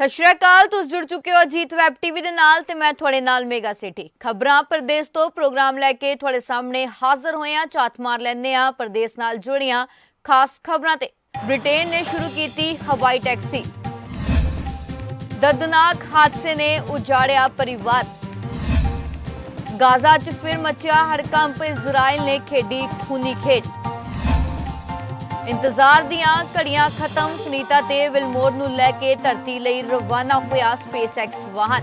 ਸਤਿ ਸ਼੍ਰੀ ਅਕਾਲ, ਤੁਸੀਂ ਜੁੜ ਚੁੱਕੇ ਹੋ ਅਜੀਤ ਵੈਬ ਟੀਵੀ ਦੇ ਨਾਲ ਤੇ ਮੈਂ ਤੁਹਾਡੇ ਨਾਲ ਮੇਗਾ ਸਿਟੀ ਖਬਰਾਂ ਪ੍ਰਦੇਸ਼ ਤੋਂ ਪ੍ਰੋਗਰਾਮ ਲੈ ਕੇ ਤੁਹਾਡੇ ਸਾਹਮਣੇ ਹਾਜ਼ਰ ਹੋਏ ਹਾਂ, ਝਾਤ ਮਾਰ ਲੈਂਦੇ ਹਾਂ, ਪ੍ਰਦੇਸ਼ ਨਾਲ ਜੁੜੀਆਂ ਖਾਸ ਖਬਰਾਂ ਤੇ। ਬ੍ਰਿਟੇਨ ਨੇ ਸ਼ੁਰੂ ਕੀਤੀ ਹਵਾਈ ਟੈਕਸੀ। ਦਰਦਨਾਕ ਹਾਦਸੇ ਨੇ ਉਜਾੜਿਆ ਪਰਿਵਾਰ। ਗਾਜ਼ਾ 'ਚ ਫਿਰ ਮਚਿਆ ਹੜਕੰਪ, ਇਜ਼ਰਾਈਲ ਨੇ ਖੇਡੀ ਖੂਨੀ ਖੇਡ। ਇੰਤਜ਼ਾਰ ਦੀਆਂ ਘੜੀਆਂ ਖਤਮ, ਸੁਨੀਤਾ ਤੇ ਵਿਲਮੋਰ ਨੂੰ ਲੈ ਕੇ ਧਰਤੀ ਲਈ ਰਵਾਨਾ ਹੋਇਆ ਸਪੇਸਐਕਸ ਵਾਹਨ।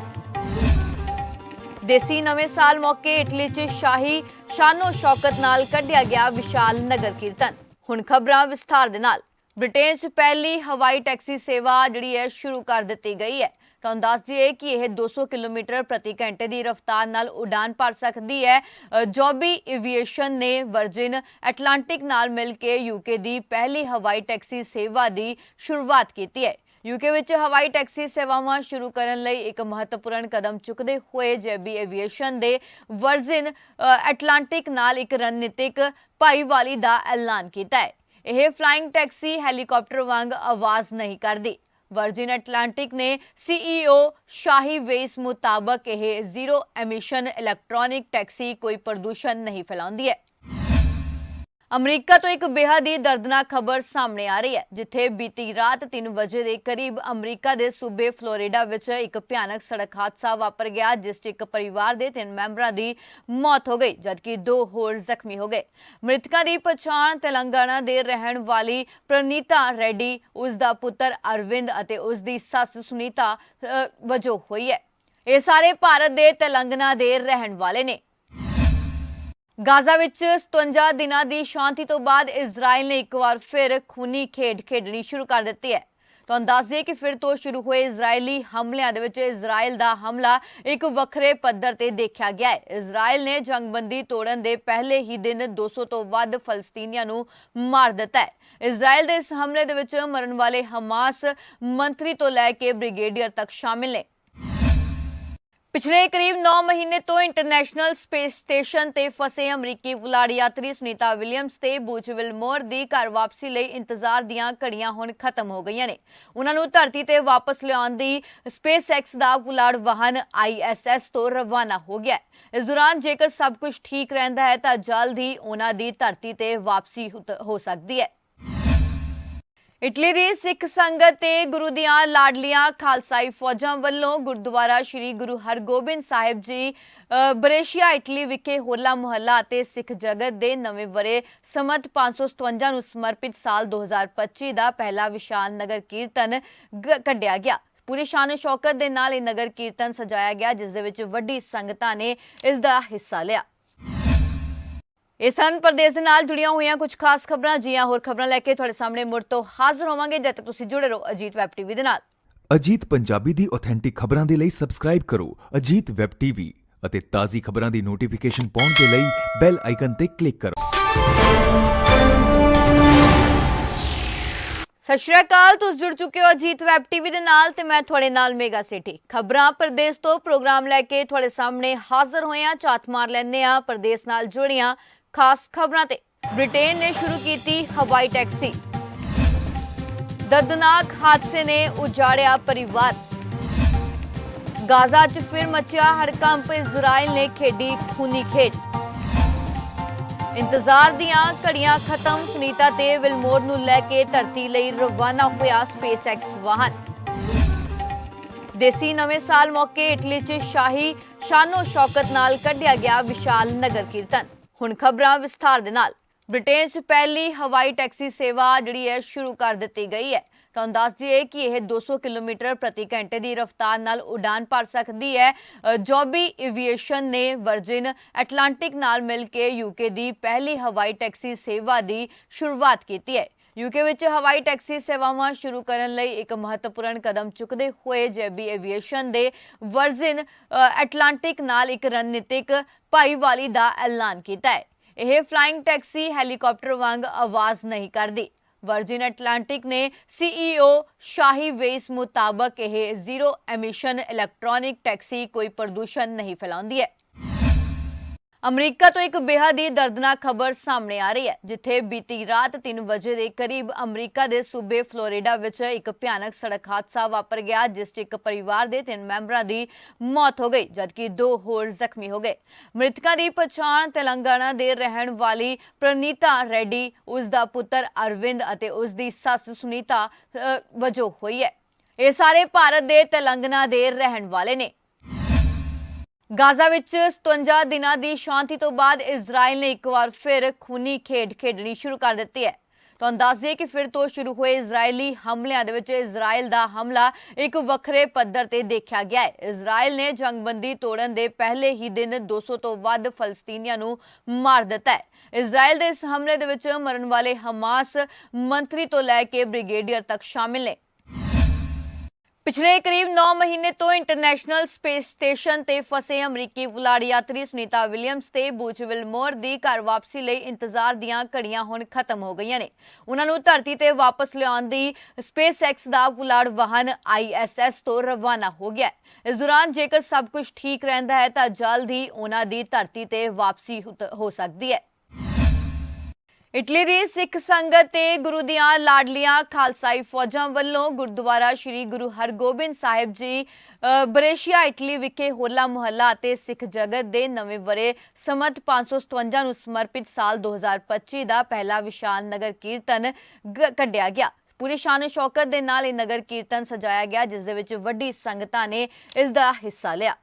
ਦੇਸੀ ਨਵੇਂ ਸਾਲ ਮੌਕੇ ਇਟਲੀ 'ਚ ਸ਼ਾਹੀ ਸ਼ਾਨੋ ਸ਼ੌਕਤ ਨਾਲ ਕੱਢਿਆ ਗਿਆ ਵਿਸ਼ਾਲ ਨਗਰ ਕੀਰਤਨ। ਹੁਣ ਖਬਰਾਂ ਵਿਸਥਾਰ ਦੇ ਨਾਲ। ਬ੍ਰਿਟੇਨ 'ਚ ਪਹਿਲੀ ਹਵਾਈ ਟੈਕਸੀ ਸੇਵਾ ਜਿਹੜੀ ਹੈ ਸ਼ੁਰੂ ਕਰ ਦਿੱਤੀ ਗਈ ਹੈ। ਤੁਹਾਨੂੰ ਦੱਸ ਦਈਏ ਕਿ ਇਹ 200 ਕਿਲੋਮੀਟਰ ਪ੍ਰਤੀ ਘੰਟੇ ਦੀ ਰਫ਼ਤਾਰ ਨਾਲ ਉਡਾਨ ਭਰ ਸਕਦੀ ਹੈ। ਅ, ਏਵੀਏਸ਼ਨ ਨੇ ਵਰਜਿਨ ਐਟਲਾਂਟਿਕ ਨਾਲ ਮਿਲ ਕੇ ਯੂਕੇ ਦੀ ਪਹਿਲੀ ਹਵਾਈ ਟੈਕਸੀ ਸੇਵਾ ਦੀ ਸ਼ੁਰੂਆਤ ਕੀਤੀ ਹੈ। ਯੂਕੇ ਵਿੱਚ ਹਵਾਈ ਟੈਕਸੀ ਸੇਵਾਵਾਂ ਸ਼ੁਰੂ ਕਰਨ ਲਈ ਇੱਕ ਮਹੱਤਵਪੂਰਨ ਕਦਮ ਚੁੱਕਦੇ ਹੋਏ ਜੈਬੀ ਏਵੀਏਸ਼ਨ ਦੇ ਵਰਜਿਨ ਐਟਲਾਂਟਿਕ ਨਾਲ ਇੱਕ ਰਣਨੀਤਿਕ ਭਾਈਵਾਲੀ ਦਾ ਐਲਾਨ ਕੀਤਾ ਹੈ। ਇਹ ਫਲਾਈਂਗ ਟੈਕਸੀ ਹੈਲੀਕਾਪਟਰ ਵਾਂਗ ਆਵਾਜ਼ ਨਹੀਂ ਕਰਦੀ। ਵਰਜਿਨ ਐਟਲਾਂਟਿਕ ਨੇ ਸੀਈਓ ਸ਼ਾਹੀ ਵੇਸ ਮੁਤਾਬਕ ਇਹ ਜ਼ੀਰੋ ਐਮਿਸ਼ਨ ਇਲੈਕਟ੍ਰੋਨਿਕ ਟੈਕਸੀ ਕੋਈ ਪ੍ਰਦੂਸ਼ਣ ਨਹੀਂ ਫੈਲਾਉਂਦੀ ਹੈ। ਅਮਰੀਕਾ ਤੋਂ ਇੱਕ ਬੇਹੱਦ ਹੀ ਦਰਦਨਾਕ ਖਬਰ ਸਾਹਮਣੇ ਆ ਰਹੀ ਹੈ, ਜਿੱਥੇ ਬੀਤੀ ਰਾਤ 3 ਵਜੇ ਦੇ ਕਰੀਬ ਅਮਰੀਕਾ ਦੇ ਸੂਬੇ ਫਲੋਰੀਡਾ ਵਿੱਚ ਇੱਕ ਭਿਆਨਕ ਸੜਕ ਹਾਦਸਾ ਵਾਪਰ ਗਿਆ, ਜਿਸ 'ਚ ਇੱਕ ਪਰਿਵਾਰ ਦੇ ਤਿੰਨ ਮੈਂਬਰਾਂ ਦੀ ਮੌਤ ਹੋ ਗਈ, ਜਦਕਿ ਦੋ ਹੋਰ ਜ਼ਖਮੀ ਹੋ ਗਏ। ਮ੍ਰਿਤਕਾਂ ਦੀ ਪਛਾਣ ਤੇਲੰਗਾਨਾ ਦੇ ਰਹਿਣ ਵਾਲੀ ਪ੍ਰਨੀਤਾ ਰੈਡੀ, ਉਸ ਦਾ ਪੁੱਤਰ ਅਰਵਿੰਦ ਅਤੇ ਉਸ ਦੀ ਸੱਸ ਸੁਨੀਤਾ ਵਜੋਂ ਹੋਈ ਹੈ। ਇਹ ਸਾਰੇ ਭਾਰਤ ਦੇ ਤੇਲੰਗਾਨਾ ਦੇ ਰਹਿਣ ਵਾਲੇ ਨੇ। ਗਾਜ਼ਾ ਵਿੱਚ 57 ਦਿਨਾਂ ਦੀ ਸ਼ਾਂਤੀ ਤੋਂ ਬਾਅਦ ਇਜ਼ਰਾਈਲ ਨੇ ਇੱਕ ਵਾਰ ਫਿਰ ਖੂਨੀ ਖੇਡ ਖੇਡਣੀ ਸ਼ੁਰੂ ਕਰ ਦਿੱਤੀ ਹੈ। ਤੁਹਾਨੂੰ ਦੱਸ ਦਈਏ ਕਿ ਫਿਰ ਤੋਂ ਸ਼ੁਰੂ ਹੋਏ ਇਜ਼ਰਾਈਲੀ ਹਮਲਿਆਂ ਦੇ ਵਿੱਚ ਇਜ਼ਰਾਈਲ ਦਾ ਹਮਲਾ ਇੱਕ ਵੱਖਰੇ ਪੱਧਰ ਤੇ ਦੇਖਿਆ ਗਿਆ ਹੈ। ਇਜ਼ਰਾਈਲ ਨੇ ਜੰਗਬੰਦੀ ਤੋੜਨ ਦੇ ਪਹਿਲੇ ਹੀ ਦਿਨ 200 ਤੋਂ ਵੱਧ ਫਲਸਤੀਨੀਆਂ ਨੂੰ ਮਾਰ ਦਿੱਤਾ ਹੈ। ਇਜ਼ਰਾਈਲ ਦੇ ਇਸ ਹਮਲੇ ਦੇ ਵਿੱਚ ਮਰਨ ਵਾਲੇ ਹਮਾਸ ਮੰਤਰੀ ਤੋਂ ਲੈ ਕੇ ਬ੍ਰਿਗੇਡੀਅਰ ਤੱਕ ਸ਼ਾਮਿਲ ਨੇ। ਪਿਛਲੇ ਕਰੀਬ 9 ਮਹੀਨੇ ਤੋਂ ਇੰਟਰਨੈਸ਼ਨਲ ਸਪੇਸ ਸਟੇਸ਼ਨ ਤੇ ਫਸੇ ਅਮਰੀਕੀ ਪੁਲਾੜ ਯਾਤਰੀ ਸੁਨੀਤਾ ਵਿਲੀਅਮਸ ਤੇ ਬੂਚ ਵਿਲਮੋਰ ਦੀ ਘਰ ਵਾਪਸੀ ਲਈ ਇੰਤਜ਼ਾਰ ਦੀਆਂ ਘੜੀਆਂ ਹੁਣ ਖਤਮ ਹੋ ਗਈਆਂ ਨੇ। ਉਹਨਾਂ ਨੂੰ ਧਰਤੀ ਤੇ ਵਾਪਸ ਲਿਆਉਣ ਦੀ ਸਪੇਸਐਕਸ ਦਾ ਪੁਲਾੜ ਵਾਹਨ ਆਈਐਸਐਸ ਤੋਂ ਰਵਾਨਾ ਹੋ ਗਿਆ ਇਸ ਦੌਰਾਨ ਜੇਕਰ ਸਭ ਕੁਝ ਠੀਕ ਰਹਿੰਦਾ ਹੈ ਤਾਂ ਜਲਦ ਹੀ ਉਹਨਾਂ ਦੀ ਧਰਤੀ ਤੇ ਵਾਪਸੀ ਹੋ ਸਕਦੀ ਹੈ। ਇਟਲੀ ਦੀ ਸਿੱਖ ਸੰਗਤ ਤੇ ਗੁਰੂ ਦੀਆਂ ਲਾਡਲੀਆਂ ਖਾਲਸਾਈ ਫੌਜਾਂ ਵੱਲੋਂ ਗੁਰਦੁਆਰਾ ਸ੍ਰੀ ਗੁਰੂ ਹਰਗੋਬਿੰਦ ਸਾਹਿਬ ਜੀ ਬਰੇਸ਼ੀਆ, ਇਟਲੀ ਵਿਖੇ ਹੋਲਾ ਮੁਹੱਲਾ ਅਤੇ ਸਿੱਖ ਜਗਤ ਦੇ ਨਵੇਂ ਵਰੇ ਸਮਤ 557 ਨੂੰ ਸਮਰਪਿਤ ਸਾਲ 2025 ਦਾ ਪਹਿਲਾ ਵਿਸ਼ਾਲ ਨਗਰ ਕੀਰਤਨ ਕੱਢਿਆ ਗਿਆ। ਪੂਰੀ ਸ਼ਾਨ ਸ਼ੌਕਤ ਦੇ ਨਾਲ ਇਹ ਨਗਰ ਕੀਰਤਨ ਸਜਾਇਆ ਗਿਆ, ਜਿਸ ਦੇ ਵਿੱਚ ਵੱਡੀ ਸੰਗਤਾਂ ਨੇ ਇਸ ਦਾ ਹਿੱਸਾ ਲਿਆ। ਇਹ ਸਨ ਪ੍ਰਦੇਸ਼ ਦੇ ਨਾਲ ਜੁੜੀਆਂ ਹੋਈਆਂ ਕੁਝ ਖਾਸ ਖਬਰਾਂ। ਜੀਆਂ ਹੋਰ ਖਬਰਾਂ ਲੈ ਕੇ ਤੁਹਾਡੇ ਸਾਹਮਣੇ ਮੁੜ ਤੋਂ ਹਾਜ਼ਰ ਹੋਵਾਂਗੇ ਜਦ ਤੱਕ ਤੁਸੀਂ ਜੁੜੇ ਰਹੋ ਅਜੀਤ ਵੈਬ ਟੀਵੀ ਦੇ ਨਾਲ। ਅਜੀਤ ਪੰਜਾਬੀ ਦੀ ਆਥੈਂਟਿਕ ਖਬਰਾਂ ਦੇ ਲਈ ਸਬਸਕ੍ਰਾਈਬ ਕਰੋ ਅਜੀਤ ਵੈਬ ਟੀਵੀ ਅਤੇ ਤਾਜ਼ੀ ਖਬਰਾਂ ਦੀ ਨੋਟੀਫਿਕੇਸ਼ਨ ਪਾਉਣ ਦੇ ਲਈ ਬੈਲ ਆਈਕਨ ਤੇ ਕਲਿੱਕ ਕਰੋ। ਸਤਿ ਸ਼੍ਰੀ ਅਕਾਲ ਤੁਸੀਂ ਜੁੜ ਚੁੱਕੇ ਹੋ ਅਜੀਤ ਵੈਬ ਟੀਵੀ ਦੇ ਨਾਲ ਤੇ ਮੈਂ ਤੁਹਾਡੇ ਨਾਲ ਮੇਗਾ ਸਿਟੀ ਖਬਰਾਂ ਪ੍ਰਦੇਸ਼ ਤੋਂ ਪ੍ਰੋਗਰਾਮ ਲੈ ਕੇ ਤੁਹਾਡੇ ਸਾਹਮਣੇ ਹਾਜ਼ਰ ਹੋਏ ਹਾਂ ਝਾਤ ਮਾਰ ਲੈਂਦੇ ਹਾਂ ਪ੍ਰਦੇਸ਼ ਨਾਲ ਜੁੜੀਆਂ ਖਾਸ ਖਬਰਾਂ ਤੇ ਬ੍ਰਿਟੇਨ ਨੇ ਸ਼ੁਰੂ ਕੀਤੀ ਹਵਾਈ ਟੈਕਸੀ। ਦਰਦਨਾਕ ਹਾਦਸੇ ਨੇ ਉਜਾੜਿਆ ਪਰਿਵਾਰ। ਗਾਜ਼ਾ 'ਚ ਫਿਰ ਮਚਿਆ ਹੜਕੰਪ ਇਜ਼ਰਾਈਲ ਨੇ ਖੇਡੀ ਖੂਨੀ ਖੇਡ। ਇੰਤਜ਼ਾਰ ਦੀਆਂ ਘੜੀਆਂ ਖਤਮ, ਸੁਨੀਤਾ ਤੇ ਵਿਲਮੋਰ ਨੂੰ ਲੈ ਕੇ ਧਰਤੀ ਲਈ ਰਵਾਨਾ ਹੋਇਆ ਸਪੇਸ ਐਕਸ ਵਾਹਨ। ਦੇਸੀ ਨਵੇਂ ਸਾਲ ਮੌਕੇ ਇਟਲੀ 'ਚ ਸ਼ਾਹੀ ਸ਼ਾਨੋ ਸ਼ੌਕਤ ਨਾਲ ਕੱਢਿਆ ਗਿਆ ਵਿਸ਼ਾਲ ਨਗਰ ਕੀਰਤਨ। ਹੁਣ ਖਬਰਾਂ ਵਿਸਥਾਰ ਦੇ ਨਾਲ। ਬ੍ਰਿਟੇਨ 'ਚ ਪਹਿਲੀ ਹਵਾਈ ਟੈਕਸੀ ਸੇਵਾ ਜਿਹੜੀ ਹੈ ਸ਼ੁਰੂ ਕਰ ਦਿੱਤੀ ਗਈ ਹੈ। ਤੁਹਾਨੂੰ ਦੱਸ ਦਈਏ ਕਿ ਇਹ 200 ਕਿਲੋਮੀਟਰ ਪ੍ਰਤੀ ਘੰਟੇ ਦੀ ਰਫ਼ਤਾਰ ਨਾਲ ਉਡਾਨ ਭਰ ਸਕਦੀ ਹੈ। ਜੋਬੀ ਏਵੀਏਸ਼ਨ ਨੇ ਵਰਜਿਨ ਐਟਲਾਂਟਿਕ ਨਾਲ ਮਿਲ ਕੇ ਯੂਕੇ ਦੀ ਪਹਿਲੀ ਹਵਾਈ ਟੈਕਸੀ ਸੇਵਾ ਦੀ ਸ਼ੁਰੂਆਤ ਕੀਤੀ ਹੈ। ਯੂਕੇ ਵਿੱਚ ਹਵਾਈ ਟੈਕਸੀ ਸੇਵਾਵਾਂ ਸ਼ੁਰੂ ਕਰਨ ਲਈ ਇੱਕ ਮਹੱਤਵਪੂਰਨ ਕਦਮ ਚੁੱਕਦੇ ਹੋਏ ਜੈਬੀ ਏਵੀਏਸ਼ਨ ਦੇ ਵਰਜਿਨ ਐਟਲਾਂਟਿਕ ਨਾਲ ਇੱਕ ਰਣਨੀਤਿਕ ਭਾਈਵਾਲੀ ਦਾ ਐਲਾਨ ਕੀਤਾ ਹੈ। ਇਹ ਫਲਾਈਂਗ ਟੈਕਸੀ ਹੈਲੀਕਾਪਟਰ ਵਾਂਗ ਆਵਾਜ਼ ਨਹੀਂ ਕਰਦੀ। ਵਰਜਿਨ ਐਟਲਾਂਟਿਕ ਨੇ ਸੀਈਓ ਸ਼ਾਹੀ ਵੇਸ ਮੁਤਾਬਕ ਇਹ ਜ਼ੀਰੋ ਐਮਿਸ਼ਨ ਇਲੈਕਟ੍ਰੋਨਿਕ ਟੈਕਸੀ ਕੋਈ ਪ੍ਰਦੂਸ਼ਣ ਨਹੀਂ ਫੈਲਾਉਂਦੀ ਹੈ। ਅਮਰੀਕਾ ਤੋਂ ਇੱਕ ਬੇਹੱਦ ਹੀ ਦਰਦਨਾਕ ਖਬਰ ਸਾਹਮਣੇ ਆ ਰਹੀ ਹੈ, ਜਿੱਥੇ ਬੀਤੀ ਰਾਤ 3 ਵਜੇ ਦੇ ਕਰੀਬ ਅਮਰੀਕਾ ਦੇ ਸੂਬੇ ਫਲੋਰੀਡਾ ਵਿੱਚ ਇੱਕ ਭਿਆਨਕ ਸੜਕ ਹਾਦਸਾ ਵਾਪਰ ਗਿਆ, ਜਿਸ 'ਚ ਇੱਕ ਪਰਿਵਾਰ ਦੇ ਤਿੰਨ ਮੈਂਬਰਾਂ ਦੀ ਮੌਤ ਹੋ ਗਈ, ਜਦਕਿ ਦੋ ਹੋਰ ਜ਼ਖਮੀ ਹੋ ਗਏ। ਮ੍ਰਿਤਕਾਂ ਦੀ ਪਛਾਣ ਤੇਲੰਗਾਨਾ ਦੇ ਰਹਿਣ ਵਾਲੀ ਪ੍ਰਨੀਤਾ ਰੈਡੀ, ਉਸ ਦਾ ਪੁੱਤਰ ਅਰਵਿੰਦ ਅਤੇ ਉਸ ਦੀ ਸੱਸ ਸੁਨੀਤਾ ਵਜੋਂ ਹੋਈ ਹੈ। ਇਹ ਸਾਰੇ ਭਾਰਤ ਦੇ ਤੇਲੰਗਾਨਾ ਦੇ ਰਹਿਣ ਵਾਲੇ ਨੇ। ਗਾਜ਼ਾ ਵਿੱਚ 57 ਦਿਨਾਂ ਦੀ ਸ਼ਾਂਤੀ ਤੋਂ ਬਾਅਦ ਇਜ਼ਰਾਈਲ ਨੇ ਇੱਕ ਵਾਰ ਫਿਰ ਖੂਨੀ ਖੇਡ ਖੇਡਣੀ ਸ਼ੁਰੂ ਕਰ ਦਿੱਤੀ ਹੈ। ਤੁਹਾਨੂੰ ਦੱਸ ਦਈਏ ਕਿ ਫਿਰ ਤੋਂ ਸ਼ੁਰੂ ਹੋਏ ਇਜ਼ਰਾਈਲੀ ਹਮਲਿਆਂ ਦੇ ਵਿੱਚ ਇਜ਼ਰਾਈਲ ਦਾ ਹਮਲਾ ਇੱਕ ਵੱਖਰੇ ਪੱਧਰ ਤੇ ਦੇਖਿਆ ਗਿਆ ਹੈ। ਇਜ਼ਰਾਈਲ ਨੇ ਜੰਗਬੰਦੀ ਤੋੜਨ ਦੇ ਪਹਿਲੇ ਹੀ ਦਿਨ 200 ਤੋਂ ਵੱਧ ਫਲਸਤੀਨੀਆਂ ਨੂੰ ਮਾਰ ਦਿੱਤਾ ਹੈ। ਇਜ਼ਰਾਈਲ ਦੇ ਇਸ ਹਮਲੇ ਦੇ ਵਿੱਚ ਮਰਨ ਵਾਲੇ ਹਮਾਸ ਮੰਤਰੀ ਤੋਂ ਲੈ ਕੇ ਬ੍ਰਿਗੇਡੀਅਰ ਤੱਕ ਸ਼ਾਮਿਲ ਨੇ। ਪਿਛਲੇ ਕਰੀਬ 9 ਮਹੀਨੇ ਤੋਂ ਇੰਟਰਨੈਸ਼ਨਲ ਸਪੇਸ ਸਟੇਸ਼ਨ ਤੇ ਫਸੇ ਅਮਰੀਕੀ ਪੁਲਾੜ ਯਾਤਰੀ ਸੁਨੀਤਾ ਵਿਲੀਅਮਸ ਤੇ ਬੂਚ ਵਿਲਮੋਰ ਦੀ ਘਰ ਵਾਪਸੀ ਲਈ ਇੰਤਜ਼ਾਰ ਦੀਆਂ ਘੜੀਆਂ ਹੁਣ ਖਤਮ ਹੋ ਗਈਆਂ ਨੇ। ਉਹਨਾਂ ਨੂੰ ਧਰਤੀ ਤੇ ਵਾਪਸ ਲਿਆਉਣ ਦੀ ਸਪੇਸਐਕਸ ਦਾ ਪੁਲਾੜ ਵਾਹਨ ਆਈਐਸਐਸ ਤੋਂ ਰਵਾਨਾ ਹੋ ਗਿਆ ਇਸ ਦੌਰਾਨ ਜੇਕਰ ਸਭ ਕੁਝ ਠੀਕ ਰਹਿੰਦਾ ਹੈ ਤਾਂ ਜਲਦ ਹੀ ਉਹਨਾਂ ਦੀ ਧਰਤੀ ਤੇ ਵਾਪਸੀ ਹੋ ਸਕਦੀ ਹੈ। ਇਟਲੀ ਦੀ ਸਿੱਖ ਸੰਗਤ ਤੇ ਗੁਰੂ ਦੀਆਂ ਲਾਡਲੀਆਂ ਖਾਲਸਾਈ ਫੌਜਾਂ ਵੱਲੋਂ ਗੁਰਦੁਆਰਾ ਸ੍ਰੀ ਗੁਰੂ ਹਰਗੋਬਿੰਦ ਸਾਹਿਬ ਜੀ ਬਰੇਸ਼ੀਆ, ਇਟਲੀ ਵਿਖੇ ਹੋਲਾ ਮੁਹੱਲਾ ਅਤੇ ਸਿੱਖ ਜਗਤ ਦੇ ਨਵੇਂ ਵਰੇ ਸਮਤ 557 ਨੂੰ ਸਮਰਪਿਤ ਸਾਲ 2025 ਦਾ ਪਹਿਲਾ ਵਿਸ਼ਾਲ ਨਗਰ ਕੀਰਤਨ ਕੱਢਿਆ ਗਿਆ। ਪੂਰੀ ਸ਼ਾਨ ਸ਼ੌਕਤ ਦੇ ਨਾਲ ਇਹ ਨਗਰ ਕੀਰਤਨ ਸਜਾਇਆ ਗਿਆ, ਜਿਸ ਦੇ ਵਿੱਚ ਵੱਡੀ ਸੰਗਤਾਂ ਨੇ ਇਸ ਦਾ ਹਿੱਸਾ ਲਿਆ।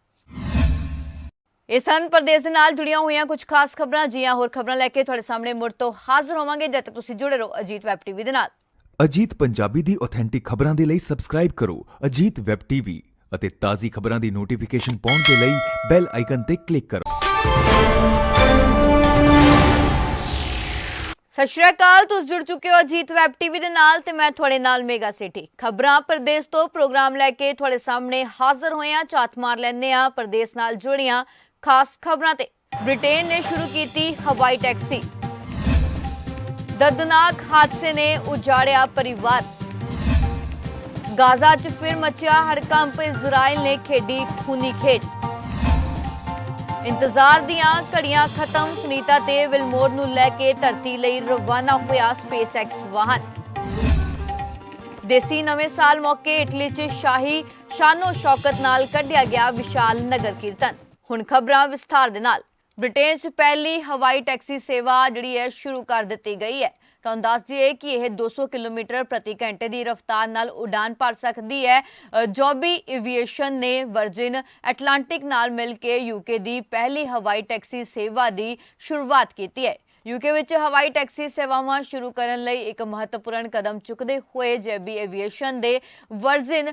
ਇਹ ਸਨ ਪ੍ਰਦੇਸ਼ ਦੇ ਨਾਲ ਜੁੜੀਆਂ ਹੋਈਆਂ ਕੁਝ ਖਾਸ ਖਬਰਾਂ ਜੀਆਂ ਹੋਰ ਖਬਰਾਂ ਲੈ ਕੇ ਤੁਹਾਡੇ ਸਾਹਮਣੇ ਮੁੜ ਤੋਂ ਹਾਜ਼ਰ ਹੋਵਾਂਗੇ ਜਦ ਤੱਕ ਤੁਸੀਂ ਜੁੜੇ ਰਹੋ ਅਜੀਤ ਵੈਬ ਟੀਵੀ ਦੇ ਨਾਲ। ਅਜੀਤ ਪੰਜਾਬੀ ਦੀ ਆਥੈਂਟਿਕ ਖਬਰਾਂ ਦੇ ਲਈ ਸਬਸਕ੍ਰਾਈਬ ਕਰੋ ਅਜੀਤ ਵੈਬ ਟੀਵੀ ਅਤੇ ਤਾਜ਼ੀ ਖਬਰਾਂ ਦੀ ਨੋਟੀਫਿਕੇਸ਼ਨ ਪਾਉਣ ਦੇ ਲਈ ਬੈਲ ਆਈਕਨ ਤੇ ਕਲਿੱਕ ਕਰੋ। ਸਤਿ ਸ਼੍ਰੀ ਅਕਾਲ ਤੁਸੀਂ ਜੁੜ ਚੁੱਕੇ ਹੋ ਅਜੀਤ ਵੈਬ ਟੀਵੀ ਦੇ ਨਾਲ ਤੇ ਮੈਂ ਤੁਹਾਡੇ ਨਾਲ ਮੇਗਾ ਸਿਟੀ ਖਬਰਾਂ ਪ੍ਰਦੇਸ਼ ਤੋਂ ਪ੍ਰੋਗਰਾਮ ਲੈ ਕੇ ਤੁਹਾਡੇ ਸਾਹਮਣੇ ਹਾਜ਼ਰ ਹੋਏ ਹਾਂ ਝਾਤ ਮਾਰ ਲੈਂਦੇ ਆ ਪ੍ਰਦੇਸ਼ ਨਾਲ ਜੁੜੀਆਂ ਖਾਸ ਖਬਰਾਂ ਤੇ ਬ੍ਰਿਟੇਨ ਨੇ ਸ਼ੁਰੂ ਕੀਤੀ ਹਵਾਈ ਟੈਕਸੀ। ਦਰਦਨਾਕ ਹਾਦਸੇ ਨੇ ਉਜਾੜਿਆ ਪਰਿਵਾਰ। ਗਾਜ਼ਾ 'ਚ ਫਿਰ ਮਚਿਆ ਹੜਕੰਪ, ਇਜ਼ਰਾਈਲ ਨੇ ਖੇਡੀ ਖੂਨੀ ਖੇਡ। ਇੰਤਜ਼ਾਰ ਦੀਆਂ ਘੜੀਆਂ ਖਤਮ, ਸੁਨੀਤਾ ਤੇ ਵਿਲਮੋਰ ਨੂੰ ਲੈ ਕੇ ਧਰਤੀ ਲਈ ਰਵਾਨਾ ਹੋਇਆ ਸਪੇਸ ਐਕਸ ਵਾਹਨ। ਦੇਸੀ ਨਵੇਂ ਸਾਲ ਮੌਕੇ ਇਟਲੀ 'ਚ ਸ਼ਾਹੀ ਸ਼ਾਨੋ ਸ਼ੌਕਤ ਨਾਲ ਕੱਢਿਆ ਗਿਆ ਵਿਸ਼ਾਲ ਨਗਰ ਕੀਰਤਨ। ਹੁਣ ਖਬਰਾਂ ਵਿਸਥਾਰ ਦੇ ਨਾਲ। ਬ੍ਰਿਟੇਨ 'ਚ ਪਹਿਲੀ ਹਵਾਈ ਟੈਕਸੀ ਸੇਵਾ ਜਿਹੜੀ ਹੈ ਸ਼ੁਰੂ ਕਰ ਦਿੱਤੀ ਗਈ ਹੈ। ਤੁਹਾਨੂੰ ਦੱਸ ਦਈਏ ਕਿ ਇਹ 200 ਕਿਲੋਮੀਟਰ ਪ੍ਰਤੀ ਘੰਟੇ ਦੀ ਰਫ਼ਤਾਰ ਨਾਲ ਉਡਾਨ ਭਰ ਸਕਦੀ ਹੈ। ਜੋਬੀ ਏਵੀਏਸ਼ਨ ਨੇ ਵਰਜਿਨ ਐਟਲਾਂਟਿਕ ਨਾਲ ਮਿਲ ਕੇ ਯੂਕੇ ਦੀ ਪਹਿਲੀ ਹਵਾਈ ਟੈਕਸੀ ਸੇਵਾ ਦੀ ਸ਼ੁਰੂਆਤ ਕੀਤੀ ਹੈ। ਯੂਕੇ ਵਿੱਚ ਹਵਾਈ ਟੈਕਸੀ ਸੇਵਾਵਾਂ ਸ਼ੁਰੂ ਕਰਨ ਲਈ ਇੱਕ ਮਹੱਤਵਪੂਰਨ ਕਦਮ ਚੁੱਕਦੇ ਹੋਏ ਜੈਬੀ ਐਵੀਏਸ਼ਨ ਦੇ ਵਰਜਿਨ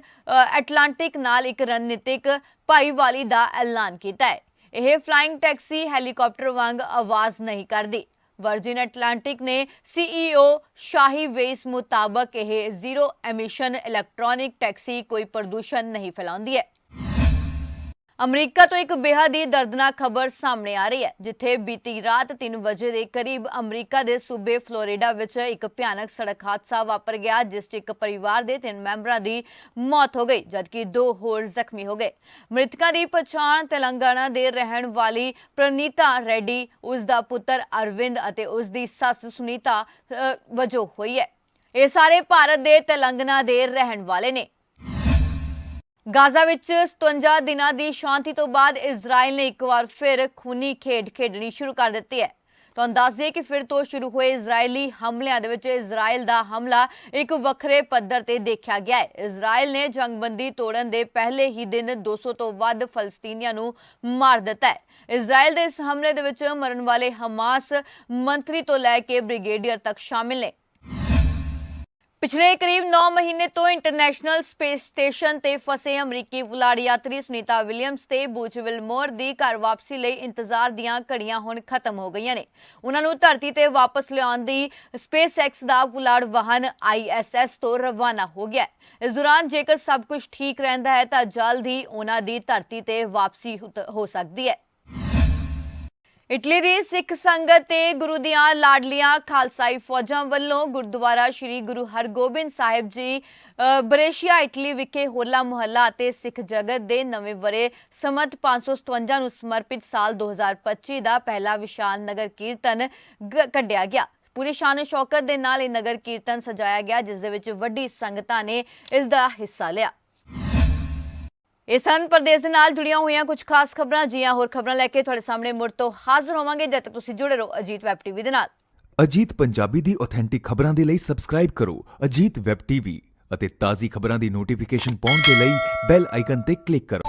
ਐਟਲਾਂਟਿਕ ਨਾਲ ਇੱਕ ਰਣਨੀਤਿਕ ਭਾਈਵਾਲੀ ਦਾ ਐਲਾਨ ਕੀਤਾ ਹੈ। ਇਹ ਫਲਾਈਂਗ ਟੈਕਸੀ ਹੈਲੀਕਾਪਟਰ ਵਾਂਗ ਆਵਾਜ਼ ਨਹੀਂ ਕਰਦੀ। ਵਰਜਿਨ ਐਟਲਾਂਟਿਕ ਨੇ ਸੀਈਓ ਸ਼ਾਹੀ ਵੇਸ ਮੁਤਾਬਕ ਇਹ ਜ਼ੀਰੋ ਐਮਿਸ਼ਨ ਇਲੈਕਟ੍ਰੋਨਿਕ ਟੈਕਸੀ ਕੋਈ ਪ੍ਰਦੂਸ਼ਣ ਨਹੀਂ ਫੈਲਾਉਂਦੀ ਹੈ। ਅਮਰੀਕਾ ਤੋਂ ਇੱਕ ਬੇਹੱਦ ਹੀ ਦਰਦਨਾਕ ਖਬਰ ਸਾਹਮਣੇ ਆ ਰਹੀ ਹੈ, ਜਿੱਥੇ ਬੀਤੀ ਰਾਤ 3 ਵਜੇ ਦੇ ਕਰੀਬ ਅਮਰੀਕਾ ਦੇ ਸੂਬੇ ਫਲੋਰੀਡਾ ਵਿੱਚ ਇੱਕ ਭਿਆਨਕ ਸੜਕ ਹਾਦਸਾ ਵਾਪਰ ਗਿਆ, ਜਿਸ 'ਚ ਇੱਕ ਪਰਿਵਾਰ ਦੇ ਤਿੰਨ ਮੈਂਬਰਾਂ ਦੀ ਮੌਤ ਹੋ ਗਈ, ਜਦਕਿ ਦੋ ਹੋਰ ਜ਼ਖਮੀ ਹੋ ਗਏ। ਮ੍ਰਿਤਕਾਂ ਦੀ ਪਛਾਣ ਤੇਲੰਗਾਨਾ ਦੇ ਰਹਿਣ ਵਾਲੀ ਪ੍ਰਨੀਤਾ ਰੈਡੀ, ਉਸ ਦਾ ਪੁੱਤਰ ਅਰਵਿੰਦ ਅਤੇ ਉਸ ਦੀ ਸੱਸ ਸੁਨੀਤਾ ਵਜੋਂ ਹੋਈ ਹੈ। ਇਹ ਸਾਰੇ ਭਾਰਤ ਦੇ ਤੇਲੰਗਾਨਾ ਦੇ ਰਹਿਣ ਵਾਲੇ ਨੇ। ਗਾਜ਼ਾ ਵਿੱਚ 57 ਦਿਨਾਂ ਦੀ ਸ਼ਾਂਤੀ ਤੋਂ ਬਾਅਦ ਇਜ਼ਰਾਈਲ ਨੇ ਇੱਕ ਵਾਰ ਫਿਰ ਖੂਨੀ ਖੇਡ ਖੇਡਣੀ ਸ਼ੁਰੂ ਕਰ ਦਿੱਤੀ ਹੈ। ਤੁਹਾਨੂੰ ਦੱਸ ਦਈਏ ਕਿ ਫਿਰ ਤੋਂ ਸ਼ੁਰੂ ਹੋਏ ਇਜ਼ਰਾਈਲੀ ਹਮਲਿਆਂ ਦੇ ਵਿੱਚ ਇਜ਼ਰਾਈਲ ਦਾ ਹਮਲਾ ਇੱਕ ਵੱਖਰੇ ਪੱਧਰ ਤੇ ਦੇਖਿਆ ਗਿਆ ਹੈ। ਇਜ਼ਰਾਈਲ ਨੇ ਜੰਗਬੰਦੀ ਤੋੜਨ ਦੇ ਪਹਿਲੇ ਹੀ ਦਿਨ 200 ਤੋਂ ਵੱਧ ਫਲਸਤੀਨੀਆਂ ਨੂੰ ਮਾਰ ਦਿੱਤਾ ਹੈ। ਇਜ਼ਰਾਈਲ ਦੇ ਇਸ ਹਮਲੇ ਦੇ ਵਿੱਚ ਮਰਨ ਵਾਲੇ ਹਮਾਸ ਮੰਤਰੀ ਤੋਂ ਲੈ ਕੇ ਬ੍ਰਿਗੇਡੀਅਰ ਤੱਕ ਸ਼ਾਮਿਲ ਨੇ। ਪਿਛਲੇ ਕਰੀਬ 9 ਮਹੀਨੇ ਤੋਂ ਇੰਟਰਨੈਸ਼ਨਲ ਸਪੇਸ ਸਟੇਸ਼ਨ ਤੇ ਫਸੇ ਅਮਰੀਕੀ ਪੁਲਾੜ ਯਾਤਰੀ ਸੁਨੀਤਾ ਵਿਲੀਅਮਸ ਤੇ ਬੂਚ ਵਿਲਮੋਰ ਦੀ ਘਰ ਵਾਪਸੀ ਲਈ ਇੰਤਜ਼ਾਰ ਦੀਆਂ ਘੜੀਆਂ ਹੁਣ ਖਤਮ ਹੋ ਗਈਆਂ ਨੇ। ਉਹਨਾਂ ਨੂੰ ਧਰਤੀ ਤੇ ਵਾਪਸ ਲਿਆਉਣ ਦੀ ਸਪੇਸ ਐਕਸ ਦਾ ਪੁਲਾੜ ਵਾਹਨ ਆਈਐਸਐਸ ਤੋਂ ਰਵਾਨਾ ਹੋ ਗਿਆ ਇਸ ਦੌਰਾਨ ਜੇਕਰ ਸਭ ਕੁਝ ਠੀਕ ਰਹਿੰਦਾ ਹੈ ਤਾਂ ਜਲਦ ਹੀ ਉਹਨਾਂ ਦੀ ਧਰਤੀ ਤੇ ਵਾਪਸੀ ਹੋ ਸਕਦੀ ਹੈ। ਇਟਲੀ ਦੀ ਸਿੱਖ ਸੰਗਤ ਤੇ ਗੁਰੂ ਦੀਆਂ ਲਾਡਲੀਆਂ ਖਾਲਸਾਈ ਫੌਜਾਂ ਵੱਲੋਂ ਗੁਰਦੁਆਰਾ ਸ੍ਰੀ ਗੁਰੂ ਹਰਗੋਬਿੰਦ ਸਾਹਿਬ ਜੀ ਬਰੇਸ਼ੀਆ, ਇਟਲੀ ਵਿਖੇ ਹੋਲਾ ਮੁਹੱਲਾ ਅਤੇ ਸਿੱਖ ਜਗਤ ਦੇ ਨਵੇਂ ਵਰੇ ਸਮਤ 557 ਨੂੰ ਸਮਰਪਿਤ ਸਾਲ 2025 ਦਾ ਪਹਿਲਾ ਵਿਸ਼ਾਲ ਨਗਰ ਕੀਰਤਨ ਕੱਢਿਆ ਗਿਆ। ਪੂਰੀ ਸ਼ਾਨ ਸ਼ੌਕਤ ਦੇ ਨਾਲ ਇਹ ਨਗਰ ਕੀਰਤਨ ਸਜਾਇਆ ਗਿਆ, ਜਿਸ ਦੇ ਵਿੱਚ ਵੱਡੀ ਸੰਗਤਾਂ ਨੇ ਇਸ ਦਾ ਹਿੱਸਾ ਲਿਆ। ਇਹ ਸਨ ਪ੍ਰਦੇਸ਼ ਦੇ ਨਾਲ ਜੁੜੀਆਂ ਹੋਈਆਂ ਕੁਝ ਖਾਸ ਖਬਰਾਂ ਜੀਆਂ ਹੋਰ ਖਬਰਾਂ ਲੈ ਕੇ ਤੁਹਾਡੇ ਸਾਹਮਣੇ ਮੁੜ ਤੋਂ ਹਾਜ਼ਰ ਹੋਵਾਂਗੇ ਜਦ ਤੱਕ ਤੁਸੀਂ ਜੁੜੇ ਰਹੋ ਅਜੀਤ ਵੈਬ ਟੀਵੀ ਦੇ ਨਾਲ। ਅਜੀਤ ਪੰਜਾਬੀ ਦੀ ਆਥੈਂਟਿਕ ਖਬਰਾਂ ਦੇ ਲਈ ਸਬਸਕ੍ਰਾਈਬ ਕਰੋ ਅਜੀਤ ਵੈਬ ਟੀਵੀ ਅਤੇ ਤਾਜ਼ੀ ਖਬਰਾਂ ਦੀ ਨੋਟੀਫਿਕੇਸ਼ਨ ਪਾਉਣ ਦੇ ਲਈ ਬੈਲ ਆਈਕਨ ਤੇ ਕਲਿੱਕ ਕਰੋ।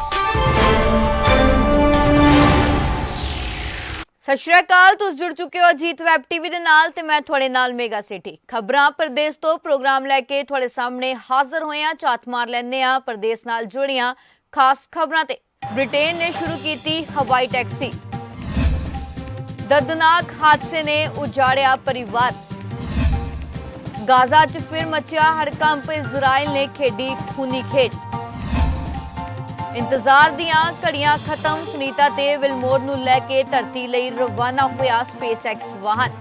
ਸਤਿ ਸ਼੍ਰੀ ਅਕਾਲ ਤੁਸੀਂ ਜੁੜ ਚੁੱਕੇ ਹੋ ਅਜੀਤ ਵੈਬ ਟੀਵੀ ਦੇ ਨਾਲ ਤੇ ਮੈਂ ਤੁਹਾਡੇ ਨਾਲ ਮੇਗਾ ਸਿਟੀ ਖਬਰਾਂ ਪ੍ਰਦੇਸ਼ ਤੋਂ ਪ੍ਰੋਗਰਾਮ ਲੈ ਕੇ ਤੁਹਾਡੇ ਸਾਹਮਣੇ ਹਾਜ਼ਰ ਹੋਏ ਹਾਂ ਝਾਤ ਮਾਰ ਲੈਂਦੇ ਆ ਪ੍ਰਦੇਸ਼ ਨਾਲ ਜੁੜੀਆਂ ਖਾਸ ਖਬਰਾਂ ਤੇ ਬ੍ਰਿਟੇਨ ਨੇ ਸ਼ੁਰੂ ਕੀਤੀ ਹਵਾਈ ਟੈਕਸੀ। ਦਰਦਨਾਕ ਹਾਦਸੇ ਨੇ ਉਜਾੜਿਆ ਪਰਿਵਾਰ। ਗਾਜ਼ਾ 'ਚ ਫਿਰ ਮਚਿਆ ਹੜਕੰਪ, ਇਜ਼ਰਾਈਲ ਨੇ ਖੇਡੀ ਖੂਨੀ ਖੇਡ। ਇੰਤਜ਼ਾਰ ਦੀਆਂ ਘੜੀਆਂ ਖਤਮ, ਸੁਨੀਤਾ ਤੇ ਵਿਲਮੋਰ ਨੂੰ ਲੈ ਕੇ ਧਰਤੀ ਲਈ ਰਵਾਨਾ ਹੋਇਆ ਸਪੇਸ ਐਕਸ ਵਾਹਨ।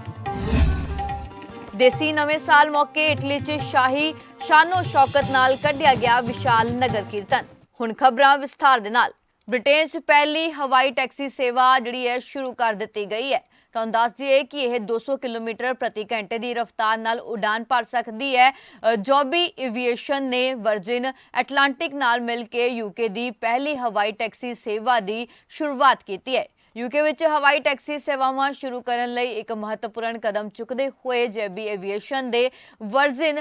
ਦੇਸੀ ਨਵੇਂ ਸਾਲ ਮੌਕੇ ਇਟਲੀ 'ਚ ਸ਼ਾਹੀ ਸ਼ਾਨੋ ਸ਼ੌਕਤ ਨਾਲ ਕੱਢਿਆ ਗਿਆ ਵਿਸ਼ਾਲ ਨਗਰ ਕੀਰਤਨ। ਹੁਣ ਖਬਰਾਂ ਵਿਸਥਾਰ ਦੇ ਨਾਲ। ਬ੍ਰਿਟੇਨ 'ਚ ਪਹਿਲੀ ਹਵਾਈ ਟੈਕਸੀ ਸੇਵਾ ਜਿਹੜੀ ਹੈ ਸ਼ੁਰੂ ਕਰ ਦਿੱਤੀ ਗਈ ਹੈ। ਤੁਹਾਨੂੰ ਦੱਸ ਦਈਏ ਕਿ ਇਹ 200 ਕਿਲੋਮੀਟਰ ਪ੍ਰਤੀ ਘੰਟੇ ਦੀ ਰਫ਼ਤਾਰ ਨਾਲ ਉਡਾਨ ਭਰ ਸਕਦੀ ਹੈ। ਜੋਬੀ ਏਵੀਏਸ਼ਨ ਨੇ ਵਰਜਿਨ ਐਟਲਾਂਟਿਕ ਨਾਲ ਮਿਲ ਕੇ ਯੂਕੇ ਦੀ ਪਹਿਲੀ ਹਵਾਈ ਟੈਕਸੀ ਸੇਵਾ ਦੀ ਸ਼ੁਰੂਆਤ ਕੀਤੀ ਹੈ। ਯੂਕੇ ਵਿੱਚ ਹਵਾਈ ਟੈਕਸੀ ਸੇਵਾਵਾਂ ਸ਼ੁਰੂ ਕਰਨ ਲਈ ਇੱਕ ਮਹੱਤਵਪੂਰਨ ਕਦਮ ਚੁੱਕਦੇ ਹੋਏ ਜੈਬੀ ਏਵੀਏਸ਼ਨ ਦੇ ਵਰਜਿਨ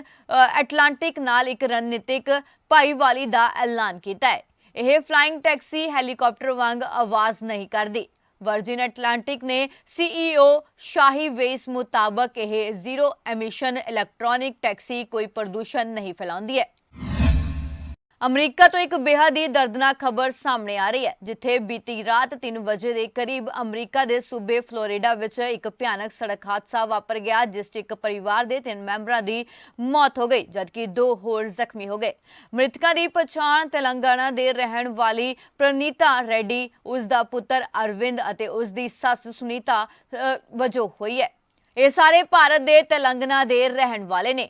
ਐਟਲਾਂਟਿਕ ਨਾਲ ਇੱਕ ਰਣਨੀਤਿਕ ਭਾਈਵਾਲੀ ਦਾ ਐਲਾਨ ਕੀਤਾ ਹੈ। ਇਹ ਫਲਾਈਂਗ ਟੈਕਸੀ ਹੈਲੀਕਾਪਟਰ ਵਾਂਗ ਆਵਾਜ਼ ਨਹੀਂ ਕਰਦੀ। ਵਰਜਿਨ ਐਟਲਾਂਟਿਕ ਨੇ ਸੀਈਓ ਸ਼ਾਹੀ ਵੇਸ ਮੁਤਾਬਕ ਇਹ ਜ਼ੀਰੋ ਐਮਿਸ਼ਨ ਇਲੈਕਟ੍ਰੋਨਿਕ ਟੈਕਸੀ ਕੋਈ ਪ੍ਰਦੂਸ਼ਣ ਨਹੀਂ ਫੈਲਾਉਂਦੀ ਹੈ। ਅਮਰੀਕਾ ਤੋਂ ਇੱਕ ਬੇਹੱਦ ਹੀ ਦਰਦਨਾਕ ਖਬਰ ਸਾਹਮਣੇ ਆ ਰਹੀ ਹੈ, ਜਿੱਥੇ ਬੀਤੀ ਰਾਤ 3 ਵਜੇ ਦੇ ਕਰੀਬ ਅਮਰੀਕਾ ਦੇ ਸੂਬੇ ਫਲੋਰੀਡਾ ਵਿੱਚ ਇੱਕ ਭਿਆਨਕ ਸੜਕ ਹਾਦਸਾ ਵਾਪਰ ਗਿਆ, ਜਿਸ 'ਚ ਇੱਕ ਪਰਿਵਾਰ ਦੇ ਤਿੰਨ ਮੈਂਬਰਾਂ ਦੀ ਮੌਤ ਹੋ ਗਈ, ਜਦਕਿ ਦੋ ਹੋਰ ਜ਼ਖਮੀ ਹੋ ਗਏ। ਮ੍ਰਿਤਕਾਂ ਦੀ ਪਛਾਣ ਤੇਲੰਗਾਨਾ ਦੇ ਰਹਿਣ ਵਾਲੀ ਪ੍ਰਨੀਤਾ ਰੈਡੀ, ਉਸ ਦਾ ਪੁੱਤਰ ਅਰਵਿੰਦ ਅਤੇ ਉਸ ਦੀ ਸੱਸ ਸੁਨੀਤਾ ਵਜੋਂ ਹੋਈ ਹੈ। ਇਹ ਸਾਰੇ ਭਾਰਤ ਦੇ ਤੇਲੰਗਾਨਾ ਦੇ ਰਹਿਣ ਵਾਲੇ ਨੇ।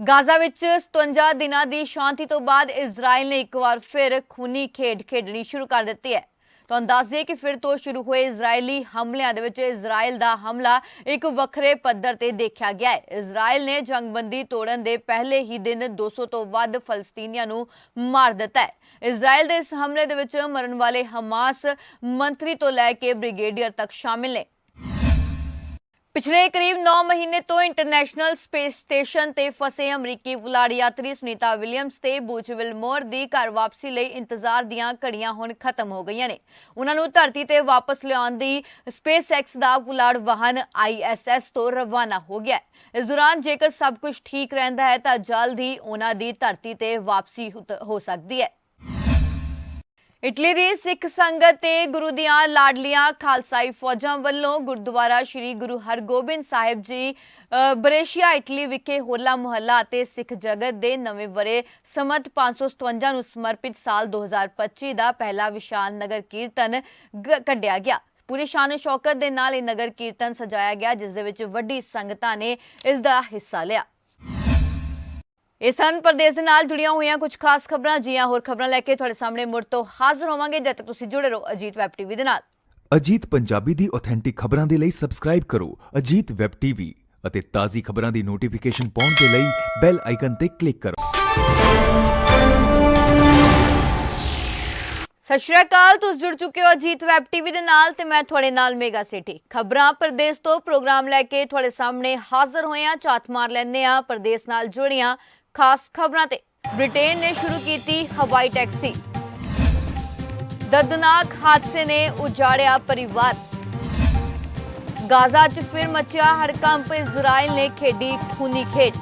ਗਾਜ਼ਾ ਵਿੱਚ 57 ਦਿਨਾਂ ਦੀ ਸ਼ਾਂਤੀ ਤੋਂ ਬਾਅਦ ਇਜ਼ਰਾਈਲ ਨੇ ਇੱਕ ਵਾਰ ਫਿਰ ਖੂਨੀ ਖੇਡ ਖੇਡਣੀ ਸ਼ੁਰੂ ਕਰ ਦਿੱਤੀ ਹੈ। ਤੁਹਾਨੂੰ ਦੱਸ ਦਈਏ ਕਿ ਫਿਰ ਤੋਂ ਸ਼ੁਰੂ ਹੋਏ ਇਜ਼ਰਾਈਲੀ ਹਮਲਿਆਂ ਦੇ ਵਿੱਚ ਇਜ਼ਰਾਈਲ ਦਾ ਹਮਲਾ ਇੱਕ ਵੱਖਰੇ ਪੱਧਰ ਤੇ ਦੇਖਿਆ ਗਿਆ ਹੈ। ਇਜ਼ਰਾਈਲ ਨੇ ਜੰਗਬੰਦੀ ਤੋੜਨ ਦੇ ਪਹਿਲੇ ਹੀ ਦਿਨ 200 ਤੋਂ ਵੱਧ ਫਲਸਤੀਨੀਆਂ ਨੂੰ ਮਾਰ ਦਿੱਤਾ ਹੈ। ਇਜ਼ਰਾਈਲ ਦੇ ਇਸ ਹਮਲੇ ਦੇ ਵਿੱਚ ਮਰਨ ਵਾਲੇ ਹਮਾਸ ਮੰਤਰੀ ਤੋਂ ਲੈ ਕੇ ਬ੍ਰਿਗੇਡੀਅਰ ਤੱਕ ਸ਼ਾਮਿਲ ਨੇ। ਪਿਛਲੇ ਕਰੀਬ 9 ਮਹੀਨੇ ਤੋਂ ਇੰਟਰਨੈਸ਼ਨਲ ਸਪੇਸ ਸਟੇਸ਼ਨ ਤੇ ਫਸੇ ਅਮਰੀਕੀ ਪੁਲਾੜ ਯਾਤਰੀ ਸੁਨੀਤਾ ਵਿਲੀਅਮਸ ਤੇ ਬੂਚ ਵਿਲਮੋਰ ਦੀ ਘਰ ਵਾਪਸੀ ਲਈ ਇੰਤਜ਼ਾਰ ਦੀਆਂ ਘੜੀਆਂ ਹੁਣ ਖਤਮ ਹੋ ਗਈਆਂ ਨੇ। ਉਹਨਾਂ ਨੂੰ ਧਰਤੀ ਤੇ ਵਾਪਸ ਲਿਆਉਣ ਦੀ ਸਪੇਸਐਕਸ ਦਾ ਪੁਲਾੜ ਵਾਹਨ ਆਈਐਸਐਸ ਤੋਂ ਰਵਾਨਾ ਹੋ ਗਿਆ ਇਸ ਦੌਰਾਨ ਜੇਕਰ ਸਭ ਕੁਝ ਠੀਕ ਰਹਿੰਦਾ ਹੈ ਤਾਂ ਜਲਦ ਹੀ ਉਹਨਾਂ ਦੀ ਧਰਤੀ ਤੇ ਵਾਪਸੀ ਹੋ ਸਕਦੀ ਹੈ। ਇਟਲੀ ਦੀ ਸਿੱਖ ਸੰਗਤ ਤੇ ਗੁਰੂ ਦੀਆਂ ਲਾਡਲੀਆਂ ਖਾਲਸਾਈ ਫੌਜਾਂ ਵੱਲੋਂ ਗੁਰਦੁਆਰਾ ਸ੍ਰੀ ਗੁਰੂ ਹਰਗੋਬਿੰਦ ਸਾਹਿਬ ਜੀ ਬਰੇਸ਼ੀਆ, ਇਟਲੀ ਵਿਖੇ ਹੋਲਾ ਮੁਹੱਲਾ ਅਤੇ ਸਿੱਖ ਜਗਤ ਦੇ ਨਵੇਂ ਵਰੇ ਸਮਤ 557 ਨੂੰ ਸਮਰਪਿਤ ਸਾਲ 2025 ਦਾ ਪਹਿਲਾ ਵਿਸ਼ਾਲ ਨਗਰ ਕੀਰਤਨ ਕੱਢਿਆ ਗਿਆ। ਪੂਰੀ ਸ਼ਾਨ ਸ਼ੌਕਤ ਦੇ ਨਾਲ ਇਹ ਨਗਰ ਕੀਰਤਨ ਸਜਾਇਆ ਗਿਆ, ਜਿਸ ਦੇ ਵਿੱਚ ਵੱਡੀ ਸੰਗਤਾਂ ਨੇ ਇਸ ਦਾ ਹਿੱਸਾ ਲਿਆ। ਇਹ ਸਨ ਪ੍ਰਦੇਸ਼ ਦੇ ਨਾਲ ਜੁੜੀਆਂ ਹੋਈਆਂ ਕੁਝ ਖਾਸ ਖਬਰਾਂ, ਜੀਆਂ ਹੋਰ ਖਬਰਾਂ ਲੈ ਕੇ ਤੁਹਾਡੇ ਸਾਹਮਣੇ ਮੁੜ ਤੋਂ ਹਾਜ਼ਰ ਹੋਵਾਂਗੇ, ਜਦ ਤੱਕ ਤੁਸੀਂ ਜੁੜੇ ਰਹੋ ਅਜੀਤ ਵੈਬ ਟੀਵੀ ਦੇ ਨਾਲ। ਅਜੀਤ ਪੰਜਾਬੀ ਦੀ ਆਥੈਂਟਿਕ ਖਬਰਾਂ ਦੇ ਲਈ ਸਬਸਕ੍ਰਾਈਬ ਕਰੋ, ਅਜੀਤ ਵੈਬ ਟੀਵੀ ਅਤੇ ਤਾਜ਼ੀ ਖਬਰਾਂ ਦੀ ਨੋਟੀਫਿਕੇਸ਼ਨ ਪਾਉਣ ਦੇ ਲਈ ਬੈਲ ਆਈਕਨ ਤੇ ਕਲਿੱਕ ਕਰੋ। ਸਤਿ ਸ਼੍ਰੀ ਅਕਾਲ, ਤੁਸੀਂ ਜੁੜ ਚੁੱਕੇ ਹੋ ਅਜੀਤ ਵੈਬ ਟੀਵੀ ਦੇ ਨਾਲ ਤੇ ਮੈਂ ਤੁਹਾਡੇ ਨਾਲ ਮੇਗਾ ਸਿਟੀ ਖਬਰਾਂ ਪ੍ਰਦੇਸ਼ ਤੋਂ ਪ੍ਰੋਗਰਾਮ ਲੈ ਕੇ ਤੁਹਾਡੇ ਸਾਹਮਣੇ ਹਾਜ਼ਰ ਹੋਏ ਹਾਂ, ਝਾਤ ਮਾਰ ਲੈਂਦੇ ਆ ਪ੍ਰਦੇਸ਼ ਨਾਲ ਜੁੜੀਆਂ ਖਾਸ ਖਬਰਾਂ ਤੇ ਬ੍ਰਿਟੇਨ ਨੇ ਸ਼ੁਰੂ ਕੀਤੀ ਹਵਾਈ ਟੈਕਸੀ। ਦਰਦਨਾਕ ਹਾਦਸੇ ਨੇ ਉਜਾੜਿਆ ਪਰਿਵਾਰ। ਗਾਜ਼ਾ 'ਚ ਫਿਰ ਮਚਿਆ ਹੜਕੰਪ, ਇਜ਼ਰਾਈਲ ਨੇ ਖੇਡੀ ਖੂਨੀ ਖੇਡ।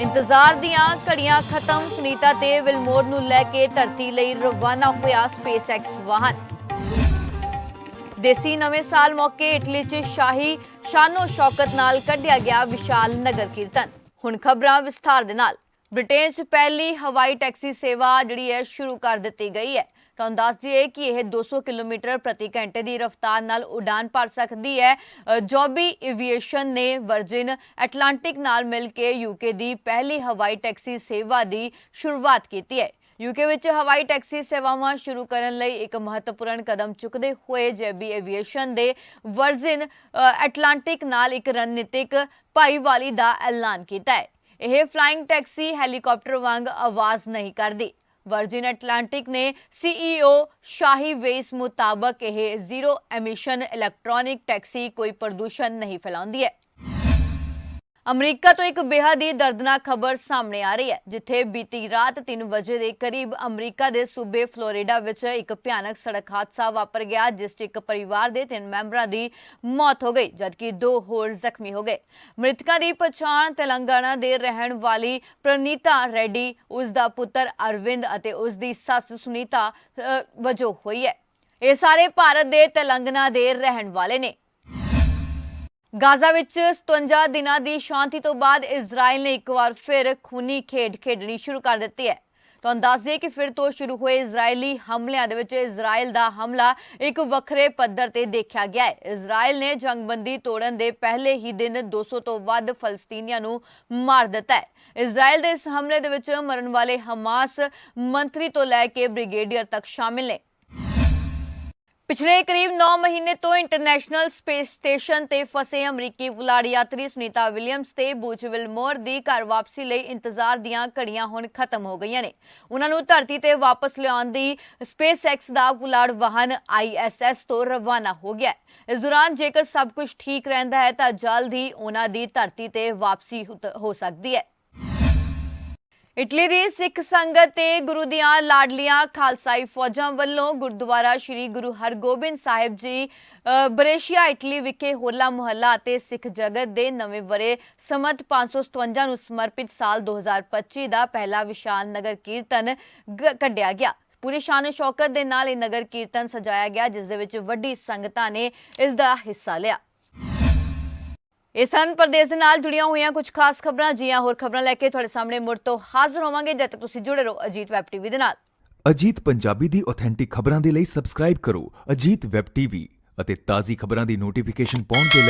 ਇੰਤਜ਼ਾਰ ਦੀਆਂ ਘੜੀਆਂ ਖਤਮ। ਸੁਨੀਤਾ ਤੇ ਵਿਲਮੋਰ ਨੂੰ ਲੈ ਕੇ ਧਰਤੀ ਲਈ ਰਵਾਨਾ ਹੋਇਆ ਸਪੇਸਐਕਸ ਵਾਹਨ। ਦੇਸੀ ਨਵੇਂ ਸਾਲ ਮੌਕੇ ਇਟਲੀ 'ਚ ਸ਼ਾਹੀ ਸ਼ਾਨੋ ਸ਼ੌਕਤ ਨਾਲ ਕੱਢਿਆ ਗਿਆ ਵਿਸ਼ਾਲ ਨਗਰ ਕੀਰਤਨ। ਹੁਣ ਖਬਰਾਂ ਵਿਸਥਾਰ ਦੇ ਨਾਲ। ਬ੍ਰਿਟੇਨ 'ਚ ਪਹਿਲੀ ਹਵਾਈ ਟੈਕਸੀ ਸੇਵਾ ਜਿਹੜੀ ਹੈ ਸ਼ੁਰੂ ਕਰ ਦਿੱਤੀ ਗਈ ਹੈ। ਤੁਹਾਨੂੰ ਦੱਸ ਦਈਏ ਕਿ ਇਹ 200 ਕਿਲੋਮੀਟਰ ਪ੍ਰਤੀ ਘੰਟੇ ਦੀ ਰਫ਼ਤਾਰ ਨਾਲ ਉਡਾਨ ਭਰ ਸਕਦੀ ਹੈ। ਜੋਬੀ ਏਵੀਏਸ਼ਨ ਨੇ ਵਰਜਿਨ ਐਟਲਾਂਟਿਕ ਨਾਲ ਮਿਲ ਕੇ ਯੂਕੇ ਦੀ ਪਹਿਲੀ ਹਵਾਈ ਟੈਕਸੀ ਸੇਵਾ ਦੀ ਸ਼ੁਰੂਆਤ ਕੀਤੀ ਹੈ। ਯੂਕੇ ਵਿੱਚ ਹਵਾਈ ਟੈਕਸੀ ਸੇਵਾਵਾਂ ਸ਼ੁਰੂ ਕਰਨ ਲਈ ਇੱਕ ਮਹੱਤਵਪੂਰਨ ਕਦਮ ਚੁੱਕਦੇ ਹੋਏ ਜੈਬੀ ਐਵੀਏਸ਼ਨ ਦੇ ਵਰਜਿਨ ਐਟਲਾਂਟਿਕ ਨਾਲ ਇੱਕ ਰਣਨੀਤਿਕ ਭਾਈਵਾਲੀ ਦਾ ਐਲਾਨ ਕੀਤਾ ਹੈ। ਇਹ ਫਲਾਈਂਗ ਟੈਕਸੀ ਹੈਲੀਕਾਪਟਰ ਵਾਂਗ ਆਵਾਜ਼ ਨਹੀਂ ਕਰਦੀ। ਵਰਜਿਨ ਅਟਲਾਂਟਿਕ ਨੇ ਸੀਈਓ ਸ਼ਾਹੀ ਵੇਸ ਮੁਤਾਬਕ ਇਹ ਜ਼ੀਰੋ ਐਮਿਸ਼ਨ ਇਲੈਕਟ੍ਰੋਨਿਕ ਟੈਕਸੀ ਕੋਈ ਪ੍ਰਦੂਸ਼ਣ ਨਹੀਂ ਫੈਲਾਉਂਦੀ ਹੈ। ਅਮਰੀਕਾ ਤੋਂ ਇੱਕ ਬੇਹੱਦ ਹੀ ਦਰਦਨਾਕ ਖਬਰ ਸਾਹਮਣੇ ਆ ਰਹੀ ਹੈ, ਜਿੱਥੇ ਬੀਤੀ ਰਾਤ 3 ਵਜੇ ਦੇ ਕਰੀਬ ਅਮਰੀਕਾ ਦੇ ਸੂਬੇ ਫਲੋਰੀਡਾ ਵਿੱਚ ਇੱਕ ਭਿਆਨਕ ਸੜਕ ਹਾਦਸਾ ਵਾਪਰ ਗਿਆ, ਜਿਸ 'ਚ ਇੱਕ ਪਰਿਵਾਰ ਦੇ ਤਿੰਨ ਮੈਂਬਰਾਂ ਦੀ ਮੌਤ ਹੋ ਗਈ, ਜਦਕਿ ਦੋ ਹੋਰ ਜ਼ਖਮੀ ਹੋ ਗਏ। ਮ੍ਰਿਤਕਾਂ ਦੀ ਪਛਾਣ ਤੇਲੰਗਾਨਾ ਦੇ ਰਹਿਣ ਵਾਲੀ ਪ੍ਰਨੀਤਾ ਰੈਡੀ, ਉਸ ਦਾ ਪੁੱਤਰ ਅਰਵਿੰਦ ਅਤੇ ਉਸ ਦੀ ਸੱਸ ਸੁਨੀਤਾ ਵਜੋਂ ਹੋਈ ਹੈ। ਇਹ ਸਾਰੇ ਭਾਰਤ ਦੇ ਤੇਲੰਗਾਨਾ ਦੇ ਰਹਿਣ ਵਾਲੇ ਨੇ। ਗਾਜ਼ਾ ਵਿੱਚ 57 ਦਿਨਾਂ ਦੀ ਸ਼ਾਂਤੀ ਤੋਂ ਬਾਅਦ ਇਜ਼ਰਾਈਲ ਨੇ ਇੱਕ ਵਾਰ ਫਿਰ ਖੂਨੀ ਖੇਡ ਖੇਡਣੀ ਸ਼ੁਰੂ ਕਰ ਦਿੱਤੀ ਹੈ। ਤੁਹਾਨੂੰ ਦੱਸ ਦਈਏ ਕਿ ਫਿਰ ਤੋਂ ਸ਼ੁਰੂ ਹੋਏ ਇਜ਼ਰਾਈਲੀ ਹਮਲਿਆਂ ਦੇ ਵਿੱਚ ਇਜ਼ਰਾਈਲ ਦਾ ਹਮਲਾ ਇੱਕ ਵੱਖਰੇ ਪੱਧਰ ਤੇ ਦੇਖਿਆ ਗਿਆ ਹੈ। ਇਜ਼ਰਾਈਲ ਨੇ ਜੰਗਬੰਦੀ ਤੋੜਨ ਦੇ ਪਹਿਲੇ ਹੀ ਦਿਨ 200 ਤੋਂ ਵੱਧ ਫਲਸਤੀਨੀਆਂ ਨੂੰ ਮਾਰ ਦਿੱਤਾ ਹੈ। ਇਜ਼ਰਾਈਲ ਦੇ ਇਸ ਹਮਲੇ ਦੇ ਵਿੱਚ ਮਰਨ ਵਾਲੇ ਹਮਾਸ ਮੰਤਰੀ ਤੋਂ ਲੈ ਕੇ ਬ੍ਰਿਗੇਡੀਅਰ ਤੱਕ ਸ਼ਾਮਿਲ ਨੇ। ਪਿਛਲੇ ਕਰੀਬ 9 ਮਹੀਨੇ ਤੋਂ ਇੰਟਰਨੈਸ਼ਨਲ ਸਪੇਸ ਸਟੇਸ਼ਨ ਤੇ ਫਸੇ ਅਮਰੀਕੀ ਪੁਲਾੜ ਯਾਤਰੀ ਸੁਨੀਤਾ ਵਿਲੀਅਮਸ ਤੇ ਬੂਚ ਵਿਲਮੋਰ ਦੀ ਘਰ ਵਾਪਸੀ ਲਈ ਇੰਤਜ਼ਾਰ ਦੀਆਂ ਘੜੀਆਂ ਹੁਣ ਖਤਮ ਹੋ ਗਈਆਂ ਨੇ। ਉਹਨਾਂ ਨੂੰ ਧਰਤੀ ਤੇ ਵਾਪਸ ਲਿਆਉਣ ਦੀ ਸਪੇਸ ਐਕਸ ਦਾ ਪੁਲਾੜ ਵਾਹਨ ਆਈਐਸਐਸ ਤੋਂ ਰਵਾਨਾ ਹੋ ਗਿਆ ਇਸ ਦੌਰਾਨ ਜੇਕਰ ਸਭ ਕੁਝ ਠੀਕ ਰਹਿੰਦਾ ਹੈ ਤਾਂ ਜਲਦ ਹੀ ਉਹਨਾਂ ਦੀ ਧਰਤੀ ਤੇ ਵਾਪਸੀ ਹੋ ਸਕਦੀ ਹੈ। ਇਟਲੀ ਦੀ ਸਿੱਖ ਸੰਗਤ ਤੇ ਗੁਰੂ ਦੀਆਂ ਲਾਡਲੀਆਂ ਖਾਲਸਾਈ ਫੌਜਾਂ ਵੱਲੋਂ ਗੁਰਦੁਆਰਾ ਸ੍ਰੀ ਗੁਰੂ ਹਰਗੋਬਿੰਦ ਸਾਹਿਬ ਜੀ ਬਰੇਸ਼ੀਆ, ਇਟਲੀ ਵਿਖੇ ਹੋਲਾ ਮੁਹੱਲਾ ਅਤੇ ਸਿੱਖ ਜਗਤ ਦੇ ਨਵੇਂ ਵਰੇ ਸਮਤ 557 ਨੂੰ ਸਮਰਪਿਤ ਸਾਲ 2025 ਦਾ ਪਹਿਲਾ ਵਿਸ਼ਾਲ ਨਗਰ ਕੀਰਤਨ ਕੱਢਿਆ ਗਿਆ। ਪੂਰੀ ਸ਼ਾਨ ਸ਼ੌਕਤ ਦੇ ਨਾਲ ਇਹ ਨਗਰ ਕੀਰਤਨ ਸਜਾਇਆ ਗਿਆ, ਜਿਸ ਦੇ ਵਿੱਚ ਵੱਡੀ ਸੰਗਤਾਂ ਨੇ ਇਸ ਦਾ ਹਿੱਸਾ ਲਿਆ। ਇਹ ਸਨ ਪ੍ਰਦੇਸ਼ ਦੇ ਨਾਲ ਜੁੜੀਆਂ ਹੋਈਆਂ ਕੁਝ ਖਾਸ ਖਬਰਾਂ। ਜੀਆਂ ਹੋਰ ਖਬਰਾਂ ਲੈ ਕੇ ਤੁਹਾਡੇ ਸਾਹਮਣੇ ਮੁੜ ਤੋਂ ਹਾਜ਼ਰ ਹੋਵਾਂਗੇ, ਜਦ ਤੱਕ ਤੁਸੀਂ ਜੁੜੇ ਰਹੋ ਅਜੀਤ ਵੈਬ ਟੀਵੀ ਦੇ ਨਾਲ। ਅਜੀਤ ਪੰਜਾਬੀ ਦੀ ਆਥੈਂਟਿਕ ਖਬਰਾਂ ਦੇ ਲਈ ਸਬਸਕ੍ਰਾਈਬ ਕਰੋ ਅਜੀਤ ਵੈਬ ਟੀਵੀ ਅਤੇ ਤਾਜ਼ੀ ਖਬਰਾਂ ਦੀ ਨੋਟੀਫਿਕੇਸ਼ਨ ਪਾਉਣ ਦੇ ਲਈ